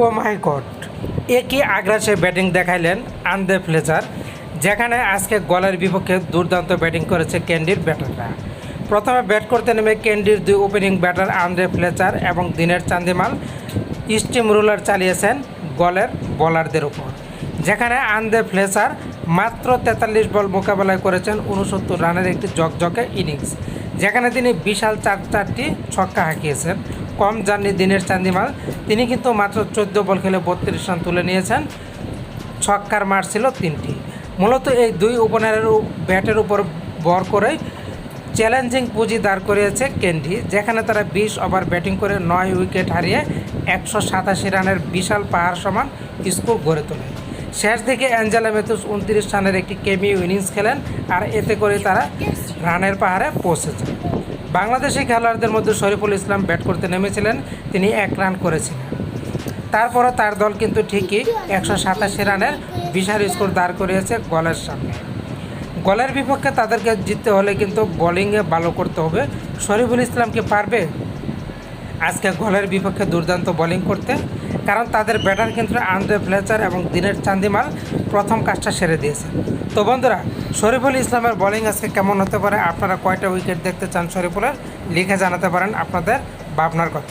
O my god একই আগ্রাসে batting দেখাইলেন আন্দে ফ্লেচার, যেখানে আজকে গলের বিপক্ষে দুর্দান্ত ব্যাটিং করেছে ক্যান্ডির ব্যাটাররা। প্রথমে ব্যাট করতে নেমে ক্যান্ডির দুই ওপেনিং ব্যাটার আন্দ্রে ফ্লেচার এবং দিনের চান্দিমাল স্টিম রুলার চালিয়েছেন গলের বোলারদের উপর, যেখানে আন্দে ফ্লেচার মাত্র তেতাল্লিশ বল মোকাবেলায় করেছেন উনসত্তর রানের একটি জকজকে ইনিংস যেখানে তিনি বিশাল চার চারটি ছক্কা হাঁকিয়েছেন। কম জার্নি দিনের চান্দিমাল। তিনি কিন্তু মাত্র চোদ্দ বল খেলে বত্রিশ রান তুলে নিয়েছেন। ছক্কার মার ছিল তিনটি। মূলত এই দুই ওপেনারের ব্যাটের উপর বর করেই চ্যালেঞ্জিং পুঁজি দাঁড় করিয়েছে কেন্ডি, যেখানে তারা বিশ ওভার ব্যাটিং করে নয় উইকেট হারিয়ে একশো সাতাশি রানের বিশাল পাহাড় সমান স্কোর গড়ে তোলে। শেষ দিকে অ্যাঞ্জেলা মেথুস উনত্রিশ রানের একটি কেমি ইনিংস খেলেন, আর এতে করে তারা রানের পাহাড়ে পৌঁছেছে। বাংলাদেশি খেলোয়াড়দের মধ্যে শরীফুল ইসলাম ব্যাট করতে নেমেছিলেন। তিনি এক রান করেছিলেন। তারপরও তার দল কিন্তু ঠিকই একশো সাতাশি রানের বিশাল স্কোর দাঁড় করিয়েছে গলের সামনে। গলের বিপক্ষে তাদেরকে জিততে হলে কিন্তু বোলিংয়ে ভালো করতে হবে। শরীফুল ইসলামকে পারবে? আজকে গলের বিপক্ষে দুর্দান্ত বোলিং করতে কারণ তাদের ব্যাটার কিন্তু আন্দ্রে ফ্লেচার এবং দিনের চান্দিমাল প্রথম কাজটা সেরে দিয়েছে। তো বন্ধুরা, শরীফুল ইসলামের বোলিং আজকে কেমন হতে পারে? আপনারা কয়টা উইকেট দেখতে চান শরীফুলের? লিখে জানাতে পারেন আপনাদের ভাবনার কথা।